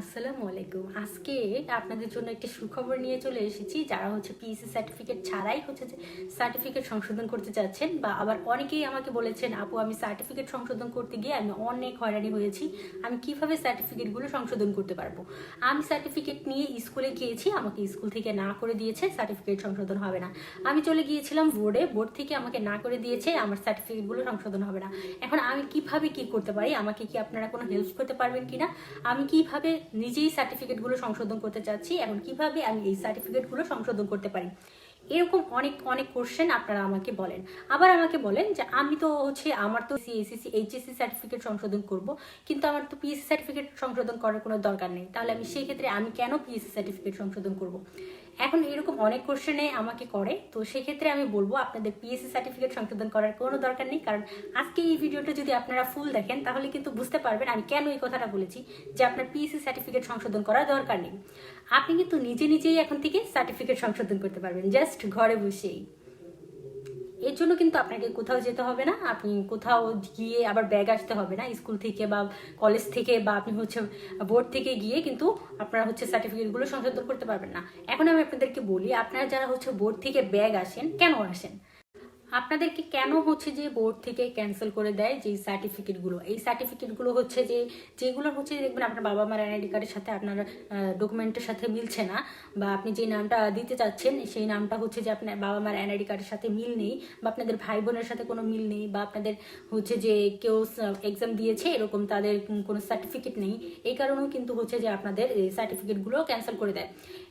আসসালামু আলাইকুম। আজকে আপনাদের জন্য একটি সুখবর নিয়ে চলে এসেছি। যারা হচ্ছে পিএসসি সার্টিফিকেট ছাড়াই হচ্ছে যে সার্টিফিকেট সংশোধন করতে চাচ্ছেন বা আবার অনেকেই আমাকে বলেছেন, আপু, আমি সার্টিফিকেট সংশোধন করতে গিয়ে আমি অনেক হয়রানি হয়েছি। আমি কীভাবে সার্টিফিকেটগুলো সংশোধন করতে পারব? আমি সার্টিফিকেট নিয়ে স্কুলে গিয়েছি। আমাকে স্কুল থেকে না করে দিয়েছে সার্টিফিকেট সংশোধন হবে না। আমি চলে গিয়েছিলাম বোর্ডে বোর্ড থেকে আমাকে না করে দিয়েছে, আমার সার্টিফিকেটগুলো সংশোধন হবে না। এখন আমি কীভাবে কি করতে পারি? আমাকে কি আপনারা কোনো হেল্প করতে পারবেন কিনা? আমি কীভাবে নিজেই সার্টিফিকেটগুলো সংশোধন করতে চাচ্ছি। এখন কীভাবে আমি এই সার্টিফিকেটগুলো সংশোধন করতে পারি? এরকম অনেক অনেক কোশ্চেন আপনারা আমাকে বলেন। আবার আমাকে বলেন যে আমি তো হচ্ছে, আমার তো সিএসসি এইচএসসি সার্টিফিকেট সংশোধন করব, কিন্তু আমার তো পিএসসি সার্টিফিকেট সংশোধন করার কোনো দরকার নেই। তাহলে আমি সেই ক্ষেত্রে আমি কেন পিএসসি সার্টিফিকেট সংশোধন করব? এখন এরকম অনেক কোশ্চেনে আমাকে করে, তো সেক্ষেত্রে আমি বলব আপনাদের পিএসসি সার্টিফিকেট সংশোধন করার কোনো দরকার নেই। কারণ আজকে এই ভিডিওটা যদি আপনারা ফুল দেখেন, তাহলে কিন্তু বুঝতে পারবেন আমি কেন এই কথাটা বলেছি যে আপনার পিএসসি সার্টিফিকেট সংশোধন করার দরকার নেই। আপনি কিন্তু নিজে নিজেই এখন থেকে সার্টিফিকেট সংশোধন করতে পারবেন জাস্ট ঘরে বসেই। এর জন্য কিন্তু আপনাকে কোথাও যেতে হবে না, আপনি কোথাও গিয়ে আবার ব্যাগ আসতে হবে না স্কুল থেকে বা কলেজ থেকে বা আপনি হচ্ছে বোর্ড থেকে গিয়ে কিন্তু আপনারা হচ্ছে সার্টিফিকেটগুলো সংশোধন করতে পারবেন না। এখন আমি আপনাদেরকে বলি, আপনারা যারা হচ্ছে বোর্ড থেকে ব্যাগ আসেন, কেন আসেন? আপনাদেরকে কেন হচ্ছে যে বোর্ড থেকে ক্যান্সেল করে দেয় যে সার্টিফিকেটগুলো এই সার্টিফিকেটগুলো হচ্ছে যে, যেগুলো হচ্ছে দেখবেন আপনার বাবা মার এনআইডি কার্ডের সাথে আপনার ডকুমেন্টের সাথে মিলছে না, বা আপনি যে নামটা দিতে চাচ্ছেন, সেই নামটা হচ্ছে যে আপনার বাবা মার আইডি কার্ডের সাথে মিল নেই, বা আপনাদের ভাই বোনের সাথে কোনো মিল নেই, বা আপনাদের হচ্ছে যে কেউ এক্সাম দিয়েছে, এরকম তাদের কোনো সার্টিফিকেট নেই, এই কারণেও কিন্তু হচ্ছে যে আপনাদের সার্টিফিকেটগুলো ক্যান্সেল করে দেয়।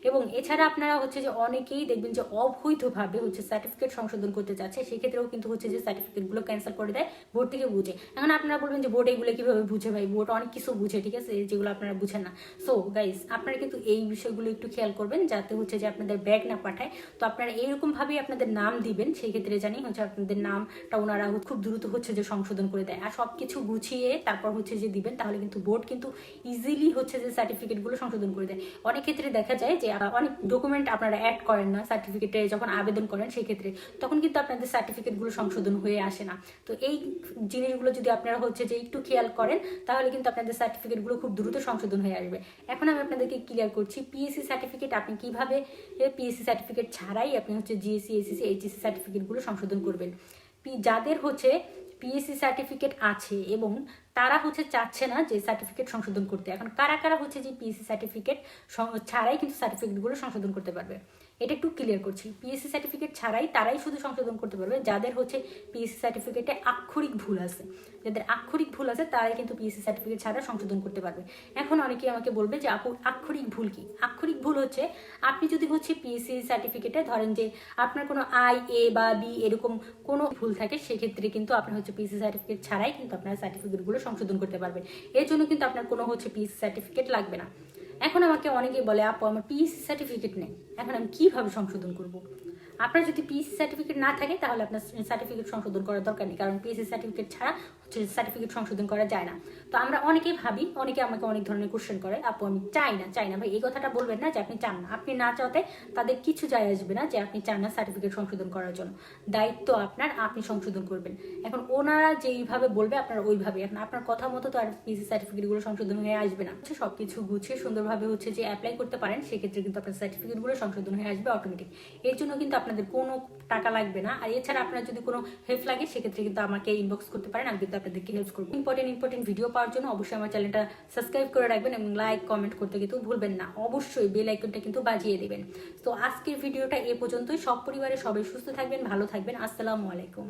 এবং এছাড়া আপনারা হচ্ছে যে অনেকেই দেখবেন যে অবৈধভাবে হচ্ছে সার্টিফিকেট সংশোধন করতে চাচ্ছে, সেক্ষেত্রেও কিন্তু হচ্ছে যে সার্টিফিকেটগুলো ক্যান্সেল করে দেয় বোর্ড থেকে বুঝে। এখন আপনারা বলবেন যে বোর্ড এগুলো কীভাবে বুঝে ভাই? বোর্ড অনেক কিছু বুঝে, ঠিক আছে? যেগুলো আপনারা বুঝেন না। সো গাইস আপনারা কিন্তু এই বিষয়গুলো একটু খেয়াল করবেন যাতে হচ্ছে যে আপনাদের ব্যাগ না পাঠায়। তো আপনারা এইরকম ভাবেই আপনাদের নাম দিবেন সেই ক্ষেত্রে জানি হচ্ছে আপনাদের নামটা ওনারা খুব দ্রুত হচ্ছে যে সংশোধন করে দেয়। আর সব কিছু গুছিয়ে তারপর হচ্ছে যে দিবেন, তাহলে কিন্তু বোর্ড কিন্তু ইজিলি হচ্ছে যে সার্টিফিকেটগুলো সংশোধন করে দেয়। অনেক ক্ষেত্রে দেখা যায় যে অনেক ডকুমেন্ট আপনারা অ্যাড করেন না সার্টিফিকেটে যখন আবেদন করেন সেই ক্ষেত্রে তখন কিন্তু আপনাদের সার্টিফিকেটগুলো সংশোধন হয়ে আসে না। তো এই জিনিসগুলো যদি আপনারা হচ্ছে যে একটু খেয়াল করেন, তাহলে কিন্তু আপনাদের সার্টিফিকেটগুলো খুব দ্রুত সংশোধন হয়ে আসবে। এখন আমি আপনাদেরকে ক্লিয়ার করছি পিএসসি সার্টিফিকেট আপনি কীভাবে পিএসসি সার্টিফিকেট ছাড়াই আপনি হচ্ছে জিএসসি এসএসসি এইচএসসি সার্টিফিকেটগুলো সংশোধন করবেন। যাদের হচ্ছে পিএসসি সার্টিফিকেট আছে এবং তারা হচ্ছে চাচ্ছে না যে সার্টিফিকেট সংশোধন করতে। এখন কারা কারা হচ্ছে যে পিএসসি সার্টিফিকেট ছাড়াই কিন্তু সার্টিফিকেটগুলো সংশোধন করতে পারবে? এটা একটু ক্লিয়ার করছি। পিএসসি সার্টিফিকেট ছাড়াই তারাই শুধু সংশোধন করতে পারবে, যাদের হচ্ছে পিএসসি সার্টিফিকেটে আক্ষরিক ভুল আছে। যাদের আক্ষরিক ভুল আছে, তারাই কিন্তু পিএসসি সার্টিফিকেট ছাড়া সংশোধন করতে পারবে। এখন অনেকেই আমাকে বলবে যে, আপু, আক্ষরিক ভুল কি? আক্ষরিক ভুল হচ্ছে, আপনি যদি হচ্ছে পিএসসি সার্টিফিকেটে ধরেন যে, আপনার কোনো আই এ বা বি এরকম কোনো ভুল থাকে, সেক্ষেত্রে কিন্তু আপনার হচ্ছে পিএসসি সার্টিফিকেট ছাড়াই কিন্তু আপনার সার্টিফিকেটগুলো সংশোধন করতে পারবেন। এর জন্য কিন্তু আপনার কোনো হচ্ছে পিএসসি সার্টিফিকেট লাগবে না। এখন আমাকে অনেকেই বলে আপু আমার পিএসসি সার্টিফিকেট নেই। এখন আমি কীভাবে সংশোধন করব? আপনার যদি পিএসসি সার্টিফিকেট না থাকে, তাহলে আপনার সার্টিফিকেট সংশোধন করার দরকার নেই, কারণ পিএসসি সার্টিফিকেট ছাড়া হচ্ছে সার্টিফিকেট সংশোধন করা যায় না। তো আমরা অনেকেই ভাবি, অনেকে আমাকে অনেক ধরনের কোশ্চেন করে, আপু, আমি চাই না চাই না। ভাই, এই কথাটা বলবেন না যে আপনি চান না। আপনি না চাওতে তাদের কিছু যায় আসবে না যে আপনি চান না সার্টিফিকেট সংশোধন করার জন্য। দায়িত্ব আপনার, আপনি সংশোধন করবেন। এখন ওনারা যেইভাবে বলবে, আপনার ওইভাবে এখন আপনার কথা মতো তো আর পিসি সার্টিফিকেটগুলো সংশোধন হয়ে আসবে না। হচ্ছে সব কিছু গুছিয়ে সুন্দরভাবে হচ্ছে যে অ্যাপ্লাই করতে পারেন, সেক্ষেত্রে কিন্তু আপনার সার্টিফিকেটগুলো সংশোধন হয়ে আসবে অটোমেটিক এর জন্য কিন্তু আপনাদের কোনো টাকা লাগবে না। আর এছাড়া আপনার যদি কোনো হেল্প লাগে, সেক্ষেত্রে কিন্তু আমাকে ইনবক্স করতে পারেন, আমি কিন্তু আপনাদেরকে হেল্প করব। ইম্পর্টেন্ট ইম্পর্টেন্ট ভিডিও পাওয়ার জন্য অবশ্যই আমার চ্যানেলটা সাবস্ক্রাইব করে রাখবেন এবং লাইক কমেন্ট করতে কিন্তু ভুলবেন না। অবশ্যই বেল আইকনটা কিন্তু বাজিয়ে দেবেন। তো আজকের ভিডিওটা এ পর্যন্তই। সব পরিবারে সবাই সুস্থ থাকবেন, ভালো থাকবেন। আসসালামু আলাইকুম।